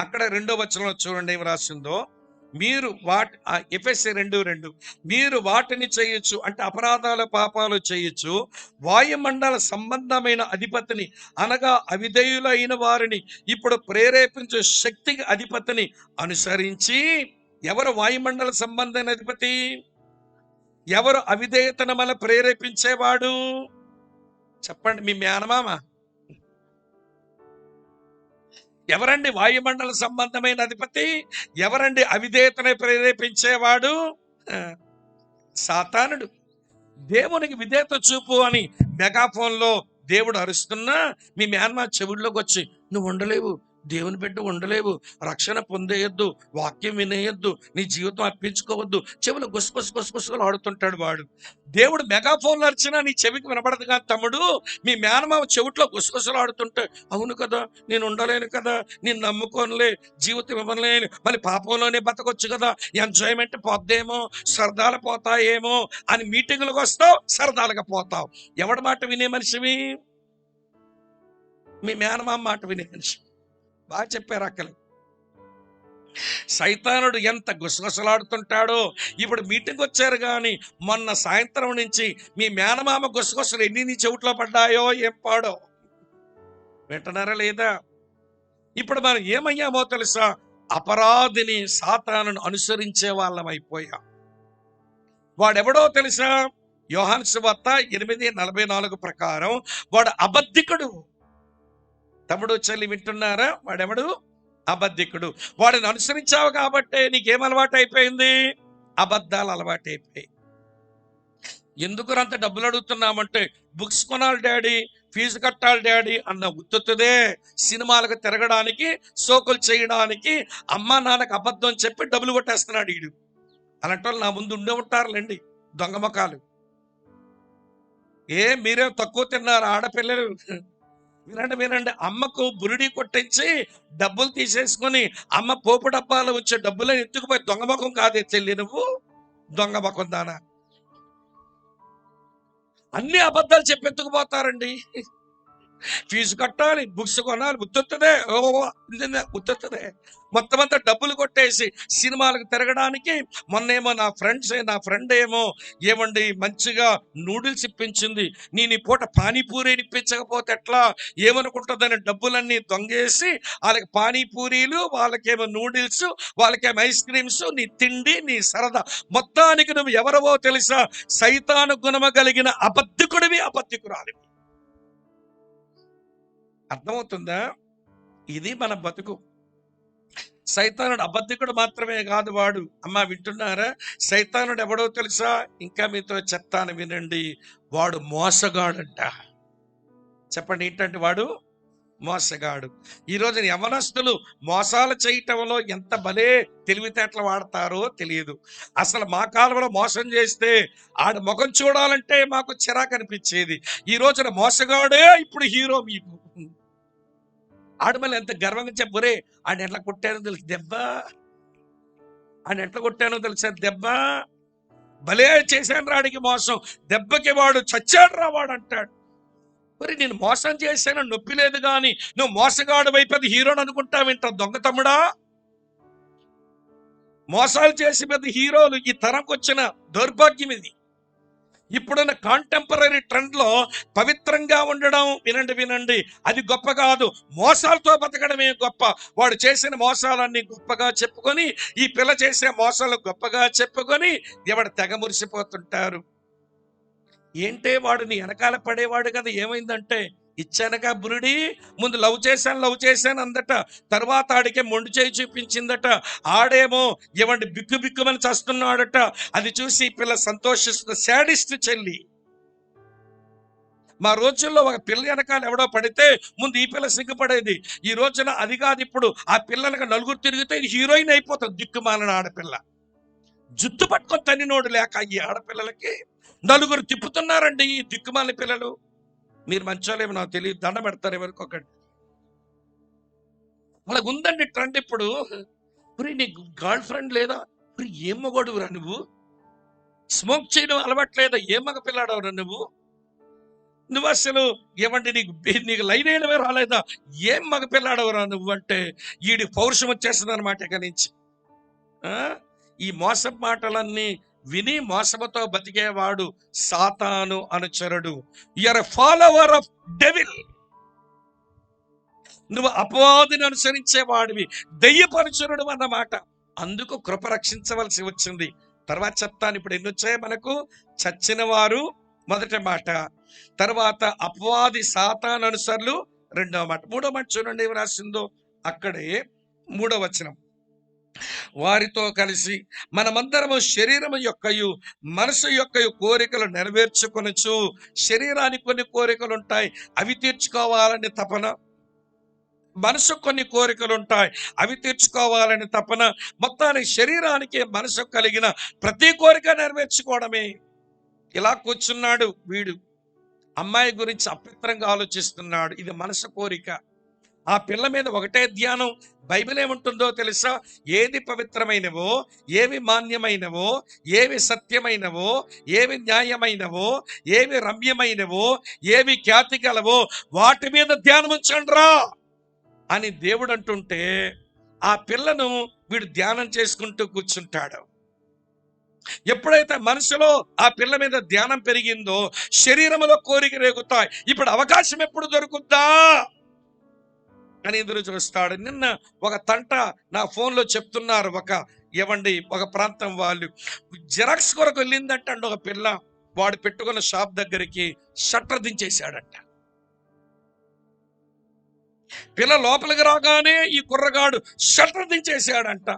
అక్కడ రెండో వచనంలో చూడండి ఏమి రాసిందో? మీరు వాటి ఎఫ్ఎస్సి రెండు రెండు. మీరు వాటిని చేయొచ్చు అంటే అపరాధాల పాపాలు చేయొచ్చు. వాయుమండల సంబంధమైన అధిపతిని అనగా అవిధేయులైన వారిని ఇప్పుడు ప్రేరేపించే శక్తికి అధిపతిని అనుసరించి ఎవరు వాయుమండల సంబంధమైన అధిపతి? ఎవరు అవిధేయతను మన ప్రేరేపించేవాడు? చెప్పండి మీ మేనమామ. ఎవరండి వాయుమండల సంబంధమైన అధిపతి? ఎవరండి అవిధేయతను ప్రేరేపించేవాడు? సాతానుడు. దేవునికి విధేయత చూపు అని మెగాఫోన్లో దేవుడు అరుస్తున్నా మీ మేనమా చెవుల్లోకి వచ్చి నువ్వు ఉండలేవు దేవుని బిడ్డ ఉండలేవు. రక్షణ పొందేయొద్దు. వాక్యం వినేయొద్దు. నీ జీవితం అర్పించుకోవద్దు చెవులు గుసగుస గుసగుసలు ఆడుతుంటాడు వాడు. దేవుడు మెగాఫోన్ అరిచినా నీ చెవికి వినపడదు కానీ తమ్ముడు. మీ మేనమామ చెవిట్లో గుసగుసలు ఆడుతుంటే అవును కదా నేను ఉండలేను కదా నేను నమ్ముకోనులే జీవితం ఇవ్వలేను మళ్ళీ పాపంలోనే బతకొచ్చు కదా ఎంజాయ్మెంట్ పోద్దేమో సరదాలు పోతాయేమో అని మీటింగులకు వస్తావు సరదాలుగా పోతావు. ఎవడి మాట వినే మనిషివి? మీ మేనమామ మాట వినే మనిషి. బాగా చెప్పారు అక్కలు. సైతానుడు ఎంత గుసగుసలాడుతుంటాడో ఇప్పుడు మీటింగ్ వచ్చారు కానీ మొన్న సాయంత్రం నుంచి మీ మేనమామ గుసగుసలు ఎన్ని నీ చెవిట్లో పడ్డాయో ఏం పాడో వింటున్నారా లేదా? ఇప్పుడు మనం ఏమయ్యామో తెలుసా? అపరాధిని సాతానును అనుసరించే వాళ్ళం అయిపోయాం. వాడెవడో తెలుసా? యోహాన్ సువార్త ఎనిమిది నలభై నాలుగు ప్రకారం వాడు అబద్ధికుడు. తమ్ముడు చెల్లి వింటున్నారా? వాడెవడు? అబద్ధికుడు. వాడిని అనుసరించావు కాబట్టే నీకేం అలవాటు అయిపోయింది? అబద్ధాలు అలవాటు అయిపోయాయి ఎందుకు అంత డబ్బులు అడుగుతున్నామంటే బుక్స్ కొనాలి డాడీ ఫీజు కట్టాలి డాడీ అన్న ఉత్తుతుదే సినిమాలకు తిరగడానికి సోకులు చేయడానికి అమ్మా నాన్నకు అబద్ధం చెప్పి డబ్బులు కొట్టేస్తున్నాడు వీడు అలాంటి వాళ్ళు నా ముందు ఉండే ఉంటారులేండి దొంగ మొఖాలు. ఏ మీరే తక్కువ తిన్నారు? ఆడపిల్లలు. వినండి వినండి అమ్మకు బురిడి కొట్టించి డబ్బులు తీసేసుకొని అమ్మ పోపు డబ్బాలు వచ్చే డబ్బులను ఎత్తుకుపోయి దొంగమకం కాదే చెల్లి నువ్వు? దొంగమకం దానా? అన్ని అబద్ధాలు చెప్పి ఎత్తుకుపోతారండి. ఫీజు కట్టాలి బుక్స్ కొనాలి ఉత్తొత్తదే ఓ మొత్తం అంతా డబ్బులు కొట్టేసి సినిమాలకు తిరగడానికి మొన్నేమో నా ఫ్రెండ్స్ నా ఫ్రెండ్ ఏమో ఏమండి మంచిగా నూడిల్స్ ఇప్పించింది. నేను ఈ పూట పానీపూరి ఇప్పించకపోతే ఎట్లా? ఏమనుకుంటుందని డబ్బులన్నీ దొంగేసి వాళ్ళకి పానీపూరీలు వాళ్ళకేమో నూడిల్స్ వాళ్ళకేమో ఐస్ క్రీమ్స్ నీ తిండి నీ సరదా. మొత్తానికి నువ్వు ఎవరవో తెలుసా? సైతానుగుణమ కలిగిన అబద్ధికుడివి అబద్ధికురాలివి. అర్థమవుతుందా? ఇది మన బతుకు. సైతానుడు అబద్ధికుడు మాత్రమే కాదు వాడు. అమ్మ వింటున్నారా? సైతానుడు ఎవడో తెలుసా? ఇంకా మీతో చెప్తాను వినండి. వాడు మోసగాడంట. చెప్పండి ఏంటంటే వాడు? మోసగాడు. ఈ రోజున యవనస్తులు మోసాలు చేయటంలో ఎంత భలే తెలివితేటలు వాడతారో తెలియదు. అసలు మా కాలంలో మోసం చేస్తే ఆడ ముఖం చూడాలంటే మాకు చిరాకు అనిపించేది ఈ రోజున మోసగాడే ఇప్పుడు హీరో మీకు. ఆడమల్లి ఎంత గర్వంగా చెప్పురే ఆయన ఎట్లా కొట్టానో తెలుసు దెబ్బ. ఆడ ఎట్లా కొట్టానో తెలుసా దెబ్బ. భలే చేశాను రాడికి మోసం. దెబ్బకి వాడు చచ్చాడు రా వాడు అంటాడు. మరి నేను మోసం చేశాను నొప్పి లేదు కానీ నువ్వు మోసగాడు వైపు హీరోని అనుకుంటావేంట దొంగ దొంగతమ్ముడా మోసాలు చేసి పెద్ద హీరోలు ఈ తరంకి వచ్చిన దౌర్భాగ్యం ఇది. ఇప్పుడున్న కాంటెంపరీ ట్రెండ్లో పవిత్రంగా ఉండడం వినండి వినండి. అది గొప్ప కాదు. మోసాలతో బతకడమే గొప్ప. వాడు చేసిన మోసాలన్నీ గొప్పగా చెప్పుకొని ఈ పిల్ల చేసే మోసాలు గొప్పగా చెప్పుకొని ఎవడు తెగ మురిసిపోతుంటారు. ఏంటే వాడు నీ వెనకాల పడేవాడు కదా? ఏమైందంటే ఇచ్చానగా బురుడి ముందు లవ్ చేశాను లవ్ చేశాను అందట. తర్వాత ఆడికే మొండు చేయి చూపించిందట. ఆడేమో ఇవ్వండి బిక్కు బిక్కుమని చస్తున్నాడట. అది చూసి ఈ పిల్ల సంతోషిస్తున్న శాడిస్ట్ చెల్లి. మా రోజుల్లో ఒక పిల్ల వెనకాల ఎవడో పడితే ముందు ఈ పిల్ల సిగ్గుపడేది. ఈ రోజున అది కాదు ఇప్పుడు. ఆ పిల్లలకు నలుగురు తిరిగితే హీరోయిన్ అయిపోతుంది. దిక్కుమాలిన ఆడపిల్ల. జుట్టు పట్టుకొని తన్నినోడు లేక ఈ ఆడపిల్లలకి నలుగురు తిప్పుతున్నారండి ఈ దిక్కుమాలిన పిల్లలు. మీరు మంచోలేమో నాకు తెలియదు. దండ పెడతారు ఎవరికొకటి వాళ్ళకు ఉందండి ట్రెండ్ ఇప్పుడు. నీ గర్ల్ ఫ్రెండ్ లేదా? ఒరే ఏం మగోడువురా నువ్వు? స్మోక్ చేయడం అలవాట్లేదా? ఏం మగ పిల్లాడవురా నువ్వు? నువ్వు అసలు ఏమంటే నీకు నీకు లైన్ వేయడమే రాలేదా? ఏం మగ పిల్లాడవురా నువ్వు అంటే? ఈడి పౌరుషం వచ్చేస్తుంది అనమాట ఇక నుంచి. ఈ మోసం మాటలన్నీ విని మోసముతో బతికేవాడు సాతాను అనుచరుడు. యుర్ ఫాలోవర్ ఆఫ్ డెవిల్ నువ్వు అపవాదిని అనుసరించేవాడివి. దెయ్యపరుచురుడు అన్నమాట. అందుకు కృప రక్షించవలసి వచ్చింది. తర్వాత చెప్తాను ఇప్పుడు ఎన్ని వచ్చాయి మనకు? చచ్చిన వారు మొదటి మాట. తర్వాత అపవాది సాతాన్ అనుసరులు రెండవ మాట. మూడో మాట చూడండి ఏమి రాసిందో. అక్కడే మూడో వచనం. వారితో కలిసి మనమందరము శరీరం యొక్కయు మనసు యొక్క కోరికలు నెరవేర్చుకొనచ్చు శరీరానికి కొన్ని కోరికలు ఉంటాయి అవి తీర్చుకోవాలని తపన. మనసు కొన్ని కోరికలు ఉంటాయి అవి తీర్చుకోవాలని తపన. మొత్తానికి శరీరానికి మనసు కలిగిన ప్రతి కోరిక నెరవేర్చుకోవడమే. ఇలా కూర్చున్నాడు వీడు. అమ్మాయి గురించి అపిత్రంగా ఆలోచిస్తున్నాడు. ఇది మనసు కోరిక. ఆ పిల్ల మీద ఒకటే ధ్యానం బైబిల్ ఏముంటుందో తెలుసా? ఏది పవిత్రమైనవో ఏవి మాన్యమైనవో ఏవి సత్యమైనవో ఏవి న్యాయమైనవో ఏవి రమ్యమైనవో ఏవి ఖ్యాతి గలవో వాటి మీద ధ్యానం ఉంచండ్రా అని దేవుడు అంటుంటే ఆ పిల్లను వీడు ధ్యానం చేసుకుంటూ కూర్చుంటాడు. ఎప్పుడైతే మనసులో ఆ పిల్ల మీద ధ్యానం పెరిగిందో శరీరంలో కోరిక రేగుతాయి. ఇప్పుడు అవకాశం ఎప్పుడు దొరుకుద్దా? అని ఎదురు చూస్తాడు. నిన్న ఒక తంట నా ఫోన్లో చెప్తున్నారు ఒక ఇవ్వండి ఒక ప్రాంతం వాళ్ళు. జెరాక్స్ కొరకు వెళ్ళిందంట ఒక పిల్ల. వాడు పెట్టుకున్న షాప్ దగ్గరికి షట్టర్ దించేశాడంట. పిల్ల లోపలికి రాగానే ఈ కుర్రగాడు షట్టర్ దించేశాడంట.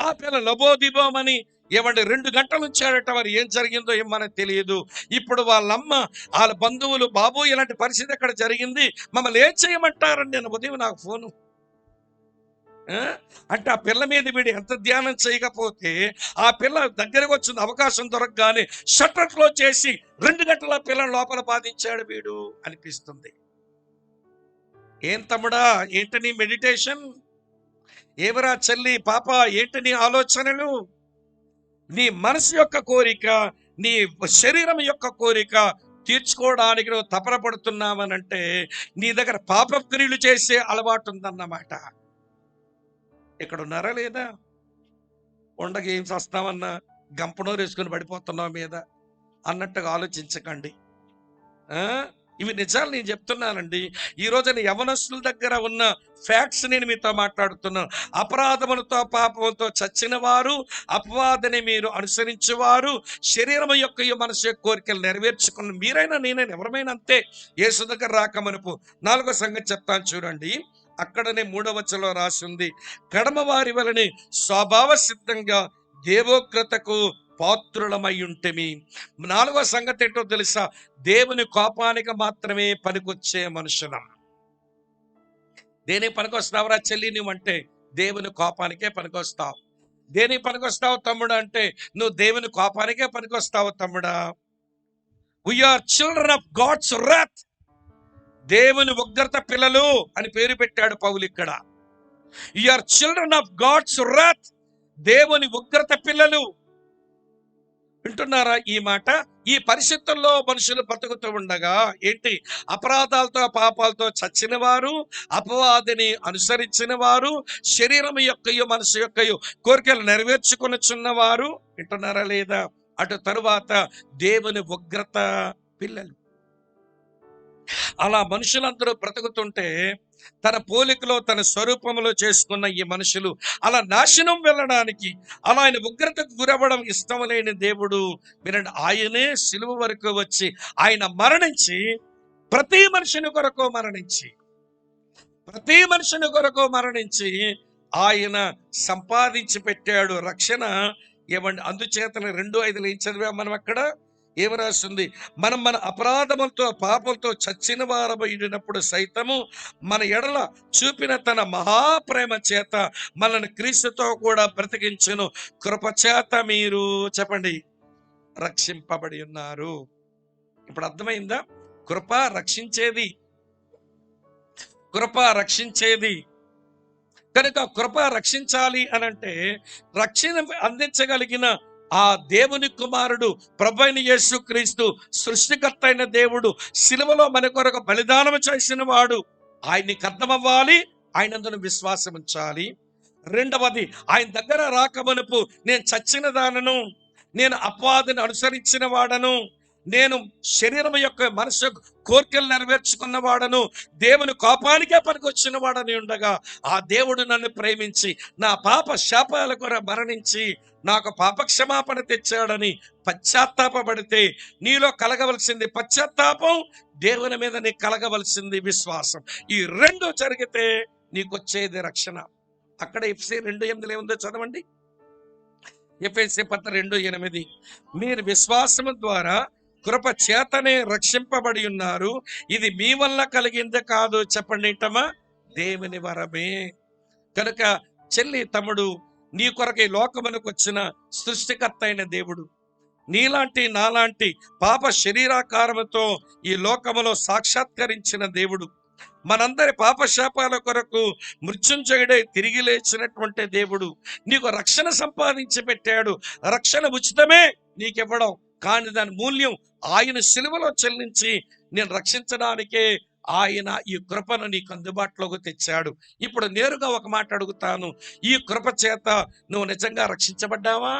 ఆ పిల్ల లబోదిబోమని ఏమంటే రెండు గంటలు ఉంచాడట మరి ఏం జరిగిందో ఏం మనకు తెలియదు. ఇప్పుడు వాళ్ళమ్మ వాళ్ళ బంధువులు బాబు ఇలాంటి పరిస్థితి అక్కడ జరిగింది? మమ్మల్ని ఏం చేయమంటారని నేను ఉదయం నాకు ఫోను. అంటే ఆ పిల్ల మీద వీడు ఎంత ధ్యానం చేయకపోతే ఆ పిల్ల దగ్గరకు వచ్చిన అవకాశం దొరకగానే షట్టర్ క్లోజ్ చేసి రెండు గంటల పిల్లని లోపల బాధించాడు వీడు అనిపిస్తుంది. ఏం తమ్ముడా ఏంటని మెడిటేషన్? ఏవరా చెల్లి పాప ఏంటని ఆలోచనలు? నీ మనసు యొక్క కోరిక నీ శరీరం యొక్క కోరిక తీర్చుకోవడానికి నువ్వు తపన పడుతున్నావనంటే నీ దగ్గర పాప క్రియలు చేసే అలవాటు ఉందన్నమాట ఇక్కడ ఉన్నారా లేదా? ఉండగా ఏం చేస్తామన్నా గంపనో వేసుకుని పడిపోతున్నావు మీద అన్నట్టుగా ఆలోచించకండి. ఇవి నిజాలు నేను చెప్తున్నానండి. ఈ రోజున యవనస్తుల దగ్గర ఉన్న ఫ్యాక్ట్స్ నేను మీతో మాట్లాడుతున్నాను అపరాధములతో పాపములతో చచ్చిన వారు అపవాదని మీరు అనుసరించేవారు శరీరం యొక్క ఈ మనసు యొక్క కోరికలు నెరవేర్చుకున్న మీరైనా నేనైనా ఎవరమైనా అంతే యేసు దగ్గర రాకమనుపు నాలుగో సంగతి చెప్తాను చూడండి. అక్కడనే మూడవచలో రాసి ఉంది. కడమ వారి వలని స్వభావ సిద్ధంగా దేవోగ్రతకు పాత్రులమై ఉంటేమి నాలుగో సంగతి ఏంటో తెలుసా? దేవుని కోపానికి మాత్రమే పనికొచ్చే మనుషులం. దేనికి పనికొస్తావురా చెల్లి నువ్వు అంటే దేవుని కోపానికే పనికొస్తావు. దేనికి పనికొస్తావు తమ్ముడు అంటే? నువ్వు దేవుని కోపానికే పనికొస్తావు తమ్ముడా. We are children of God's wrath దేవుని ఉగ్రత పిల్లలు అని పేరు పెట్టాడు పౌలు ఇక్కడ. Are children of God's wrath దేవుని ఉగ్రత పిల్లలు వింటున్నారా ఈ మాట? ఈ పరిస్థితుల్లో మనుషులు బ్రతుకుతూ ఉండగా ఏంటి? అపరాధాలతో పాపాలతో చచ్చిన వారు అపవాదిని అనుసరించిన వారు శరీరం యొక్కయో మనసు యొక్కయో కోరికలు నెరవేర్చుకుని వారు వింటున్నారా లేదా? అటు తరువాత దేవుని ఉగ్రత పిల్లలు. అలా మనుషులందరూ బ్రతుకుతుంటే తన పోలికలో తన స్వరూపంలో చేసుకున్న ఈ మనుషులు అలా నాశనం వెళ్ళడానికి అలా ఆయన ఉగ్రతకు గురవ్వడం ఇష్టం లేని దేవుడు. వినండి ఆయనే సిలువ వరకు వచ్చి ఆయన మరణించి ప్రతి మనిషిని కొరకు మరణించి ప్రతి మనిషిని కొరకు మరణించి ఆయన సంపాదించి పెట్టాడు రక్షణ. ఏమండి అందుచేతన రెండు ఐదులు ఏం చదివాం మనం అక్కడ? ఏమి రాస్తుంది? మనం మన అపరాధములతో పాపంతో చచ్చిన వారమైనప్పుడు సైతము మన ఎడల చూపిన తన మహాప్రేమ చేత మనల్ని క్రీస్తుతో కూడా బ్రతికించును. కృప చేత మీరు చెప్పండి. రక్షింపబడి ఉన్నారు. ఇప్పుడు అర్థమైందా? కృప రక్షించేది. కృప రక్షించేది. కనుక కృప రక్షించాలి అని అంటే రక్షణ అందించగలిగిన ఆ దేవుని కుమారుడు ప్రభైన యేసు క్రీస్తు సృష్టికర్త అయిన దేవుడు సిలువలో మన కొరకు బలిదానం చేసిన వాడు. ఆయన్ని అర్థమవ్వాలి ఆయనందును విశ్వాసం ఉంచాలి. రెండవది ఆయన దగ్గర రాకమనుపు నేను చచ్చిన దానను నేను అపవాదిని అనుసరించిన వాడను నేను శరీరం యొక్క మనసు కోరికలు నెరవేర్చుకున్న వాడను దేవుని కోపానికే పనికొచ్చిన వాడని ఉండగా ఆ దేవుడు నన్ను ప్రేమించి నా పాప శాపాల కొర మరణించి నాకు పాపక్షమాపణ తెచ్చాడని పశ్చాత్తాపడితే నీలో కలగవలసింది పశ్చాత్తాపం దేవుని మీద నీకు కలగవలసింది విశ్వాసం. ఈ రెండు జరిగితే నీకు వచ్చేది రక్షణ. అక్కడ ఎఫ్సి రెండు ఎనిమిదిలో ఏముందో చదవండి. ఎఫ్ఎస్సి పత్ర రెండు ఎనిమిది. మీరు విశ్వాసము ద్వారా కృప చేతనే రక్షింపబడి ఉన్నారు. ఇది మీ వల్ల కలిగింది కాదు. చెప్పండి ఏంటమ్మా దేవుని వరమే. కనుక చెల్లి తమ్ముడు నీ కొరకై లోకమునకు వచ్చిన సృష్టికర్త అయిన దేవుడు నీలాంటి నాలాంటి పాప శరీరాకారముతో ఈ లోకములో సాక్షాత్కరించిన దేవుడు మనందరి పాపశాపాల కొరకు మృత్యుంజయుడే తిరిగి లేచినటువంటి దేవుడు నీకు రక్షణ సంపాదించి పెట్టాడు. రక్షణ ఉచితమే నీకివ్వడం. కానీ దాని మూల్యం ఆయన సిలువలో చెల్లించి నేను రక్షించడానికే ఆయన ఈ కృపను నీకు అందుబాటులోకి తెచ్చాడు. ఇప్పుడు నేరుగా ఒక మాట అడుగుతాను. ఈ కృప చేత నువ్వు నిజంగా రక్షించబడ్డావా?